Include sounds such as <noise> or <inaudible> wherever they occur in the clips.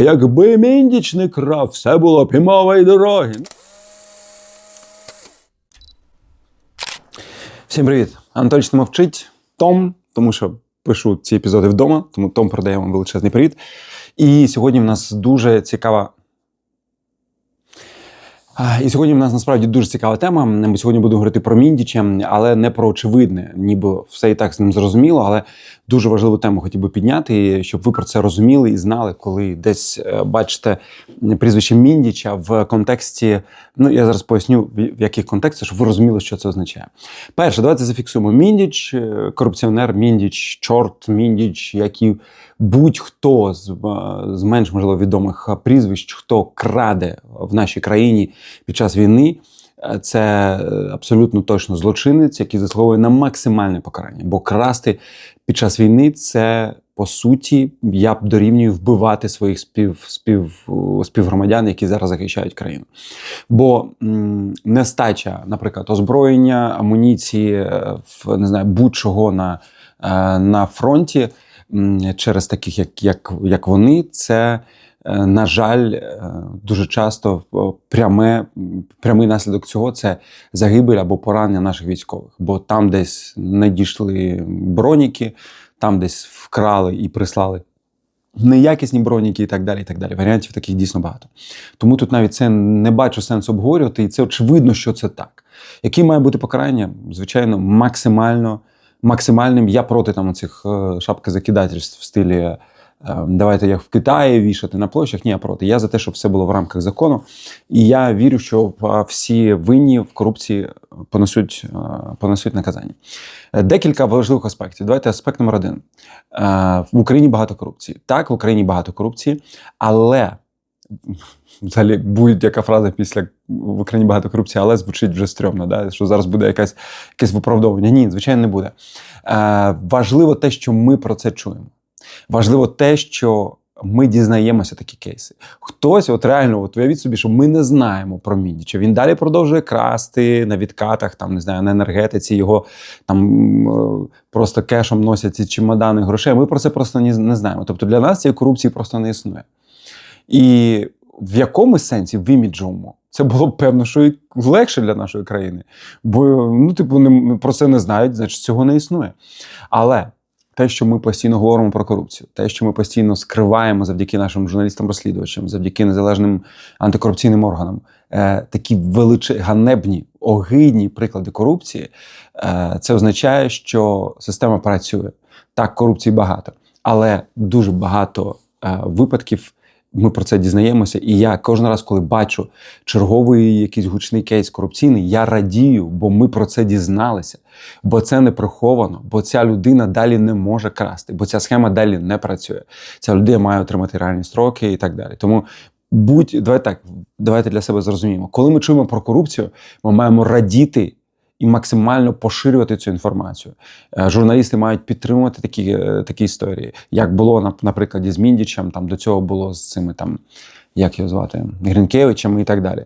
Якби міндіч не крав, все було б і мова і дороги. Всім привіт! Анатолійович мовчить Том, тому що пишу ці епізоди вдома, тому Том продає вам величезний привіт. І сьогодні в нас дуже цікава. І сьогодні в нас насправді дуже цікава тема. Ми сьогодні будемо говорити про Міндіча, але не про очевидне, ніби все і так з ним зрозуміло. Але дуже важливу тему хотів би підняти, щоб ви про це розуміли і знали, коли десь е, бачите прізвище Міндіча в контексті. Ну я зараз поясню, в яких контекстах, щоб ви розуміли, що це означає. Перше, давайте зафіксуємо Міндіч, е, корупціонер, Міндіч, чорт, Міндіч, які будь-хто з, е, з менш можливо відомих прізвищ, хто краде в нашій країні під час війни. е, Це абсолютно точно злочинець, який заслуговує на максимальне покарання. Бо красти під час війни це по суті я б дорівнюю вбивати своїх спів, спів, співгромадян, які зараз захищають країну. Бо м, нестача, наприклад, озброєння, амуніції, е, не знаю, будь-чого на, е, на фронті через таких, як, як, як вони, це. е, На жаль, е, дуже часто пряме, прямий наслідок цього це загибель або поранення наших військових. Бо там десь не дійшли броніки, там десь вкрали і прислали неякісні броніки і так далі. і так далі. Варіантів таких дійсно багато. Тому тут навіть це не бачу сенсу обговорювати, і це очевидно, що це так. Яке має бути покарання? Звичайно, максимально максимальним. Я проти там цих шапки закидательств в стилі. е, Давайте як в Китаї вішати на площах. Ні, я проти. Я за те, щоб все було в рамках закону. І я вірю, що всі винні в корупції понесуть, е, понесуть наказання. Е, Декілька важливих аспектів. Давайте аспект номер один. Е, В Україні багато корупції. Так, в Україні багато корупції, але взагалі будь-яка фраза після в Україні багато корупції, але звучить вже стрьомно, да? що зараз буде якась, якесь виправдовування. Ні, звичайно, не буде. Е, Важливо те, що ми про це чуємо. Важливо те, що ми дізнаємося такі кейси. Хтось, от реально, от уявіть собі, що ми не знаємо про Міндіча. Він далі продовжує красти на відкатах, там не знаю, на енергетиці його там е, просто кешом носять ці чемодани грошей. Ми про це просто не знаємо. Тобто для нас цієї корупції просто не існує. І в якомусь сенсі, в іміджовому, це було б певно, що і легше для нашої країни. Бо ну, типу, не, про це не знають, значить цього не існує. Але те, що ми постійно говоримо про корупцію, те, що ми постійно скриваємо завдяки нашим журналістам-розслідувачам, завдяки незалежним антикорупційним органам, е, такі величі, ганебні, огидні приклади корупції, е, це означає, що система працює. Так, корупції багато, але дуже багато е, випадків. Ми про це дізнаємося, і я кожен раз, коли бачу черговий якийсь гучний кейс корупційний, я радію, бо ми про це дізналися. Бо це не приховано, бо ця людина далі не може красти, бо ця схема далі не працює. Ця людина має отримати реальні строки і так далі. Тому будь давайте так, давайте для себе зрозуміємо. Коли ми чуємо про корупцію, ми маємо радіти. І максимально поширювати цю інформацію. Е, Журналісти мають підтримувати такі е, такі історії, як було на, на з Міндічем, там до цього було з цими там, як його звати, Гринкевичами і так далі.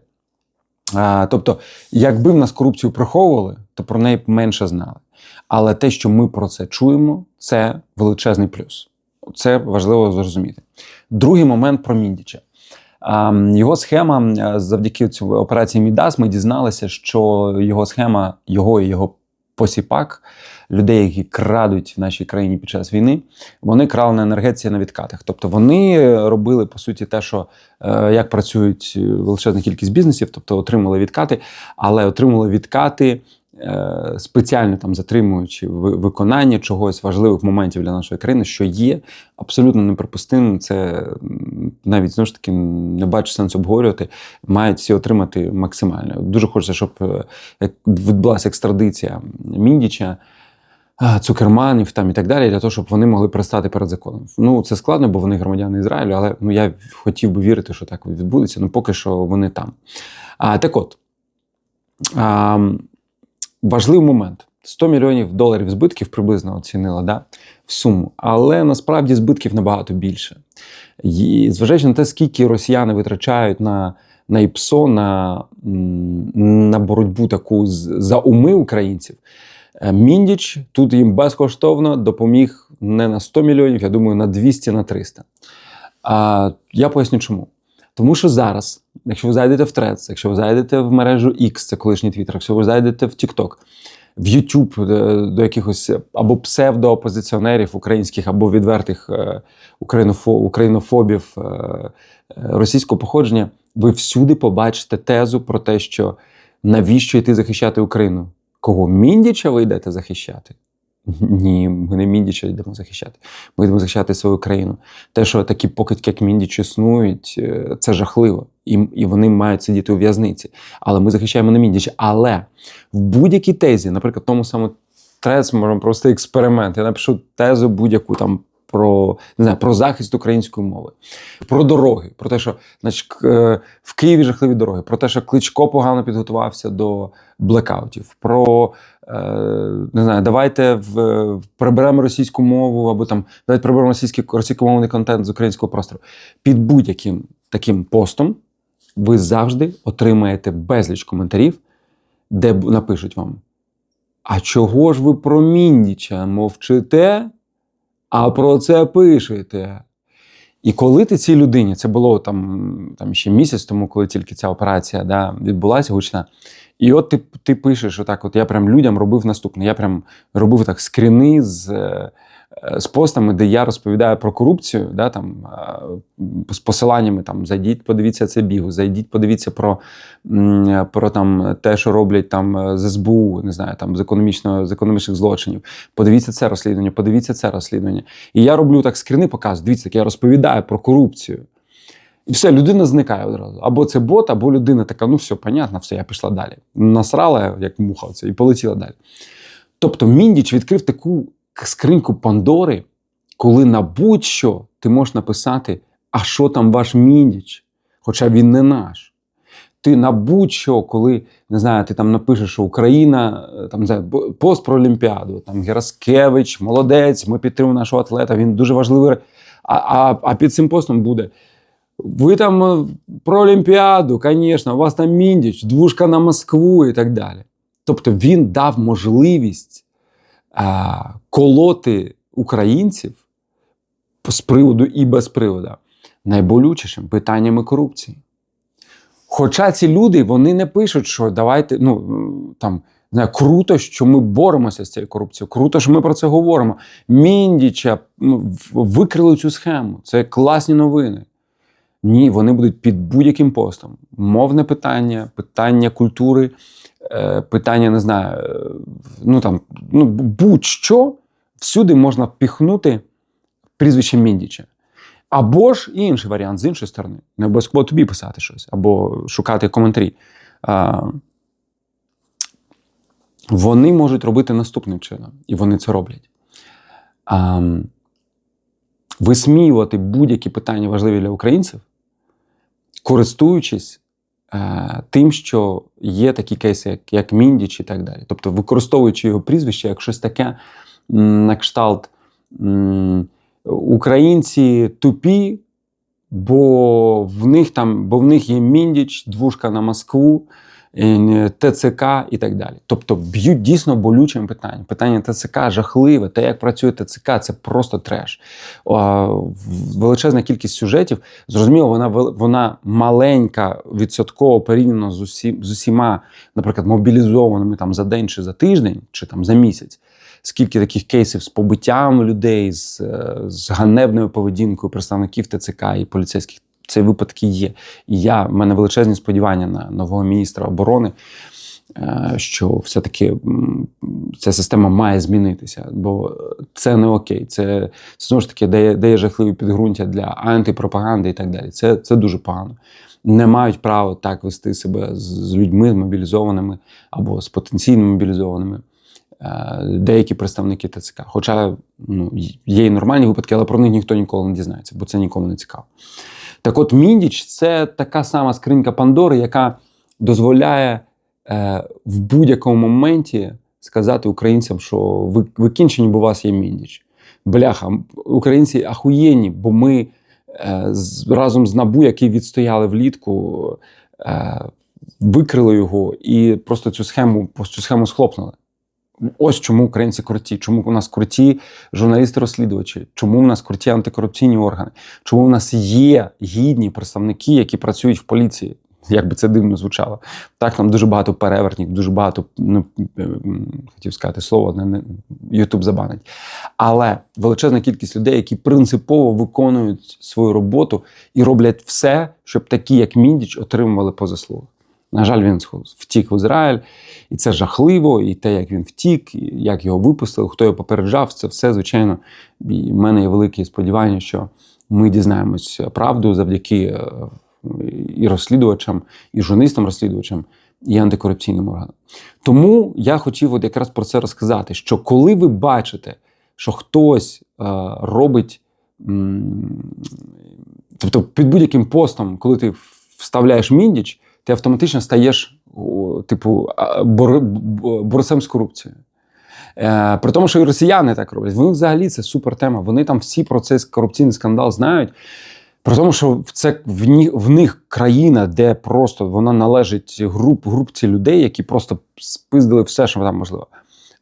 А, тобто, якби в нас корупцію приховували, то про неї б менше знали. Але те, що ми про це чуємо, це величезний плюс. Це важливо зрозуміти. Другий момент про Міндіча. Його схема е, завдяки цій операції Мідас ми дізналися, що його схема, його і його посіпак, людей, які крадуть в нашій країні під час війни, вони крали на енергетиці на відкатах. Тобто вони робили по суті те, що е, як працюють величезна кількість бізнесів, тобто отримали відкати, але отримали відкати. Е, Спеціально там затримуючи виконання чогось важливих моментів для нашої країни, що є абсолютно неприпустимим. Це навіть знову ж таки не бачу сенсу обговорювати. Мають всі отримати максимально. Дуже хочеться, щоб е, відбулася екстрадиція Міндіча, Цукерманів там і так далі, для того, щоб вони могли пристати перед законом. Ну це складно, бо вони громадяни Ізраїлю, але ну я хотів би вірити, що так відбудеться. Ну поки що вони там. А, так от. А, важливий момент: 100 мільйонів доларів збитків приблизно оцінила да, в суму, але насправді збитків набагато більше. І зважаючи на те, скільки росіяни витрачають на, на ІПСО, на, на боротьбу таку за уми українців. е, Міндіч тут їм безкоштовно допоміг не на 100 мільйонів, я думаю, на 200 на 300. А, я поясню чому. Тому що зараз, якщо ви зайдете в Threads, якщо ви зайдете в мережу X, це колишній Twitter, якщо ви зайдете в TikTok, в YouTube до, до якихось або псевдоопозиціонерів українських, або відвертих е, українофо, українофобів е, е, російського походження, ви всюди побачите тезу про те, що навіщо йти захищати Україну? Кого Міндіча ви йдете захищати? Ні, ми не Міндіча йдемо захищати. Ми йдемо захищати свою країну. Те, що такі покидьки, як Міндіч, існують, е, це жахливо. І, і вони мають сидіти у в'язниці. Але ми захищаємо не міндіч. Але в будь-якій тезі, наприклад, тому самому трец, можемо провести експеримент. Я напишу тезу будь-яку там. Про не знаю, про захист української мови, про дороги, про те, що значить, е, в Києві жахливі дороги, про те, що Кличко погано підготувався до блекаутів, про е, не знаю, давайте в, приберемо російську мову або там давайте приберемо російський російськомовний контент з українського простору. Під будь-яким таким постом ви завжди отримаєте безліч коментарів, де напишуть вам: А чого ж ви про Міндіча мовчите, а про це пишете? І коли ти цій людині, це було там, там ще місяць тому, коли тільки ця операція да, відбулася гучна. І от ти, ти пишеш, отак, от я прям людям робив наступне. Я прям робив так скріни з, е, з постами, де я розповідаю про корупцію, да, там, е, з посиланнями там зайдіть, подивіться це бігу, зайдіть, подивіться про, про там, те, що роблять там е, з СБУ, не знаю, там з економічного з економічних злочинів. Подивіться це розслідування, подивіться це розслідування. І я роблю так скріни, показую. Дивіться, як я розповідаю про корупцію. І все, людина зникає одразу. Або це бот, або людина така, ну все, понятно, все, я пішла далі. Насрала, як муха, це, і полетіла далі. Тобто Міндіч відкрив таку скриньку Пандори, коли на будь-що ти можеш написати, а що там ваш Міндіч? Хоча він не наш. Ти на будь-що, коли не знаю, ти там напишеш, що Україна е, там бо- пост про Олімпіаду, там Гераскевич, молодець, ми підтримуємо нашого атлета, він дуже важливий. А, а, а під цим постом буде. Ви там е, про Олімпіаду, звісно, у вас там міндіч, двушка на Москву і так далі. Тобто він дав можливість колоти українців з приводу і без приводу найболючішим питаннями корупції. Хоча ці люди вони не пишуть, що давайте, ну там не круто, що ми боремося з цією корупцією. Круто, що ми про це говоримо. Міндіча ну, викрили цю схему. Це класні новини. Ні, вони будуть під будь-яким постом. Мовне питання, питання культури, е, питання, не знаю, е, ну там, ну будь-що всюди можна впіхнути прізвище Міндіча. Або ж інший варіант з іншої сторони. Не обов'язково тобі писати щось, або шукати коментарі. А, вони можуть робити наступним чином, і вони це роблять. А, висміювати будь-які питання важливі для українців, користуючись е, тим, що є такі кейси, як, як Міндіч і так далі. Тобто використовуючи його прізвище як щось таке м, на кшталт. м, Українці тупі, бо в них там, бо в них є Міндіч, двушка на Москву, ТЦК і так далі. Тобто б'ють дійсно болючим питанням. Питання ТЦК жахливе. Те, як працює ТЦК, це просто треш. Величезна кількість сюжетів. Зрозуміло, вона вона маленька відсотково порівняно з усі, з усіма, наприклад, мобілізованими там за день чи за тиждень, чи там за місяць. Скільки таких кейсів з побиттям людей, з, е, з ганебною поведінкою представників ТЦК і поліцейських ці випадки є. І я в мене величезні сподівання на нового міністра оборони, е, що все-таки ця система має змінитися, бо це не окей. Це, знову ж таки дає, дає жахливі підґрунтя для антипропаганди і так далі. Це, це дуже погано. Не мають права так вести себе з, з людьми мобілізованими або з потенційно мобілізованими. е, Деякі представники ТЦК. Хоча ну, є і нормальні випадки, але про них ніхто ніколи не дізнається, бо це нікому не цікаво. Так от Міндіч це така сама скринька Пандори, яка дозволяє е, в будь-якому моменті сказати українцям, що ви, ви кінчені, бо у вас є Міндіч. Бляха, українці ахуєнні, бо ми е, з, разом з Набу, які відстояли влітку, е, викрили його і просто цю схему, цю схему схлопнули. Ось чому українці круті, чому у нас круті журналісти-розслідувачі, чому у нас круті антикорупційні органи, чому у нас є гідні представники, які працюють в поліції. Як би це дивно звучало. Так, там дуже багато перевертнів, дуже багато, ну, ем, хотів сказати слово, не, не, Ютуб забанить. Але величезна кількість людей, які принципово виконують свою роботу і роблять все, щоб такі, як Міндіч, отримували по заслугах. На жаль, він втік в Ізраїль, і це жахливо, і те, як він втік, і як його випустили, хто його попереджав, це все, звичайно. І в мене є великі сподівання, що ми дізнаємось правду завдяки е, і розслідувачам, і журналістам-розслідувачам, і антикорупційним органам. Тому я хотів от якраз про це розказати: що коли ви бачите, що хтось е, робить, тобто під будь-яким постом, коли ти вставляєш міндіч, ти автоматично стаєш, типу, бор, борцем з корупцією. Е, При тому, що і росіяни так роблять. Вони взагалі це супер тема. Вони там всі про цей корупційний скандал знають. При тому, що це в них, в них країна, де просто вона належить груп, групці людей, які просто спиздили все, що там можливо.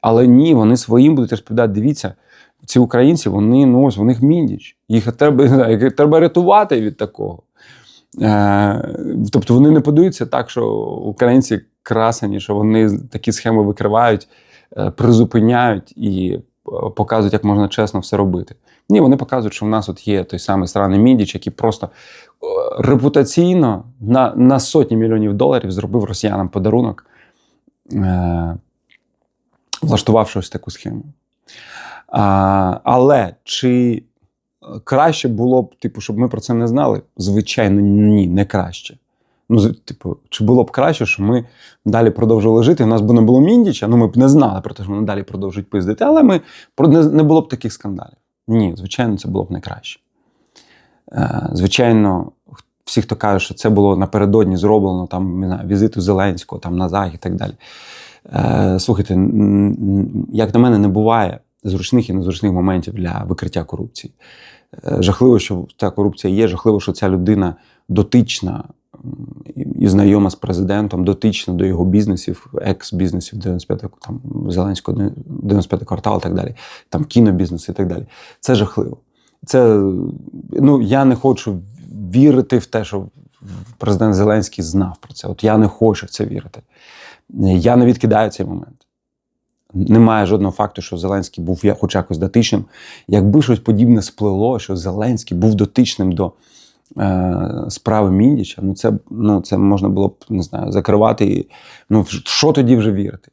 Але ні, вони своїм будуть розповідати. Дивіться, ці українці, вони ну ось, в них міндіч. Їх треба їх <laughs> треба рятувати від такого. Е, Тобто вони не подаються так, що українці красені, що вони такі схеми викривають, е, призупиняють і показують, як можна чесно все робити. Ні, вони показують, що в нас от є той самий сраний Міндіч, який просто репутаційно на на сотні мільйонів доларів зробив росіянам подарунок, е, влаштувавши ось таку схему. А, Але чи краще було б, типу, щоб ми про це не знали? Звичайно, ні, не краще. Ну, типу, чи було б краще, щоб ми далі продовжували жити? У нас б не було Міндіча, ну ми б не знали про те, що вони далі продовжують пиздити, але ми не, не було б таких скандалів. Ні, звичайно, це було б найкраще. Е, звичайно, всі, хто каже, що це було напередодні зроблено там не знаю, візиту Зеленського там на захід і так далі. Е, слухайте, як на мене, не буває зручних і незручних моментів для викриття корупції. Е, жахливо, що ця корупція є, жахливо, що ця людина дотична і знайома з президентом, дотична до його бізнесів, екс-бізнесів 95 там Зеленського 95 квартал і так далі, там кінобізнес і так далі. Це жахливо. Це ну я не хочу вірити в те, що президент Зеленський знав про це. От я не хочу в це вірити. Я не відкидаю цей момент. Немає жодного факту, що Зеленський був хоч якось дотичним. Якби щось подібне сплило, що Зеленський був дотичним до е, справи Міндіча, ну це ну, це можна було б не знаю, закривати. І, ну, Що тоді вже вірити?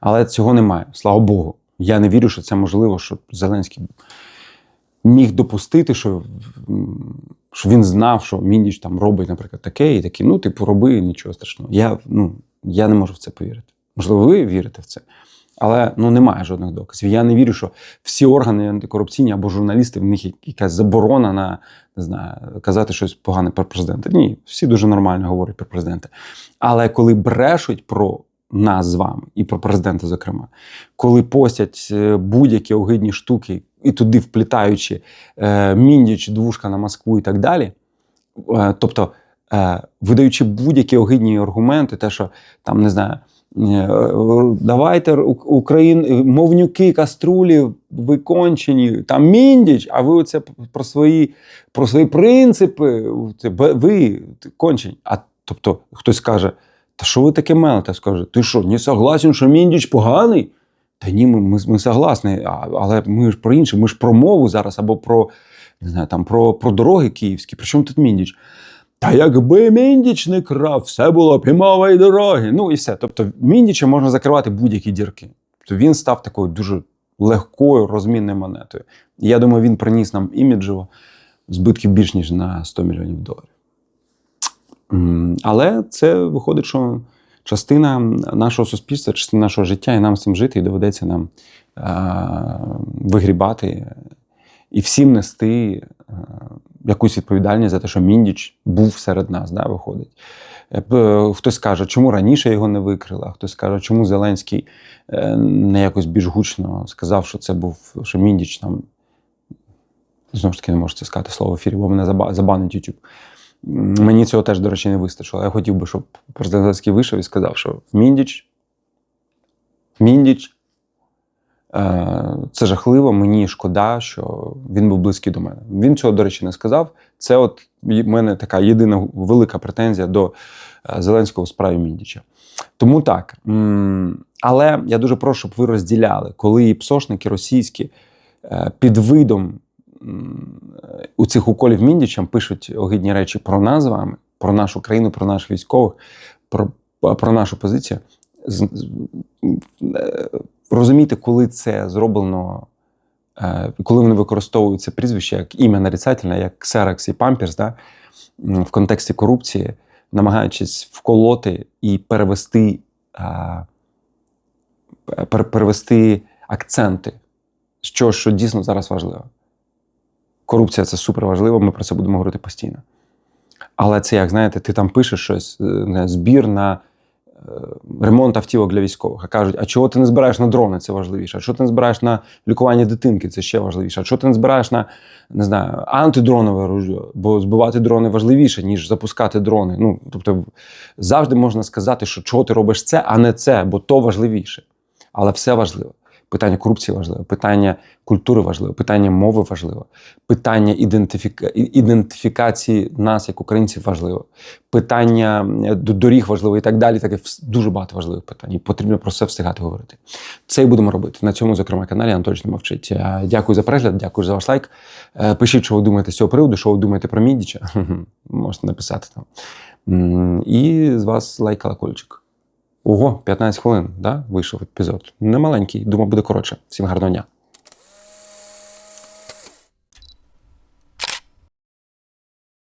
Але цього немає, слава Богу. Я не вірю, що це можливо, щоб Зеленський міг допустити, що що він знав, що Міндіч там робить, наприклад, таке, і таке, ну, типу, роби нічого страшного. Я ну, я не можу в це повірити. Можливо, ви вірите в це. Але ну немає жодних доказів. Я не вірю, що всі органи антикорупційні або журналісти в них якась заборона на не знаю, казати щось погане про президента. Ні, всі дуже нормально говорять про президента. Але коли брешуть про нас з вами і про президента, зокрема, коли постять е, будь-які огидні штуки і туди вплітаючи е, міндіч, двушка на Москву і так далі. Е, тобто, е, видаючи будь-які огидні аргументи, те, що там не знаю. Е, давайте Україн, мовнюки, каструлі викончені, там міндіч, а ви оце про свої про свої принципи, ви кончені. А тобто хтось каже, та що ви таке мелите? Скаже, ти що, не согласен, що міндіч поганий? Та ні, ми ми, ми согласні, але ми ж про інше, ми ж про мову зараз або про не знаю, там, про, про дороги київські. При чому тут міндіч? Та якби Міндіч не крав, все було пімової дороги. Ну і все. Тобто Міндіча можна закривати будь-які дірки. Тобто він став такою дуже легкою розмінною монетою. І я думаю, він приніс нам іміджево збитків більш ніж на 100 мільйонів доларів. Але це виходить, що частина нашого суспільства, частина нашого життя, і нам з цим жити, і доведеться нам а, вигрібати і всім нести а, якусь відповідальність за те, що Міндіч був серед нас, да, виходить. Е, хтось каже, чому раніше його не викрили, хтось каже, чому Зеленський е, не якось більш гучно сказав, що це був що Міндіч там. Знову ж таки, не можу це сказати слово в ефірі, бо мене забанить YouTube. Мені цього теж, до речі, не вистачило. Я хотів би, щоб президент Зеленський вийшов і сказав, що Міндіч Міндіч. Е, Це жахливо, мені шкода, що він був близький до мене. Він цього, до речі, не сказав. Це от в мене така єдина велика претензія до е, Зеленського в справі Міндіча. Тому так. Але я дуже прошу, щоб ви розділяли, коли псошники російські е, під видом у цих уколів Міндічам пишуть огидні речі про нас з вами, про нашу країну, про наших військових, про, про нашу позицію. Розумійте, коли це зроблено, е, коли вони використовують це прізвище як ім'я нарицательне, як Ксеракс і Памперс, да, в контексті корупції, намагаючись вколоти і перевести, е, перевести акценти, що, що дійсно зараз важливо. Корупція це супер важливо, ми про це будемо говорити постійно. Але це як знаєте, ти там пишеш щось, е, збір на ремонт автівок для військових. А кажуть, а чого ти не збираєш на дрони? Це важливіше. А чого ти не збираєш на лікування дитинки? Це ще важливіше. А чого ти не збираєш на не знаю, антидронове оружие? Бо збивати дрони важливіше, ніж запускати дрони. Ну тобто завжди можна сказати, що чого ти робиш це, а не це, бо то важливіше. Але все важливо. Питання корупції важливе, питання культури важливе, питання мови важливе, питання ідентифіка... ідентифікації нас як українців важливо, питання е, доріг важливо і так далі. Таке дуже багато важливих питань. І потрібно про все встигати говорити. Це і будемо робити на цьому, зокрема, каналі Анатолій мовчить. Е, Дякую за перегляд, дякую за ваш лайк. Е, Пишіть, що ви думаєте з цього приводу, що ви думаєте про Мідіча. <laughs> Можете написати там. І з вас лайк колокольчик. Ого, 15 хвилин, да? вийшов епізод. Немаленький, думав, буде коротше. Всім гарного дня.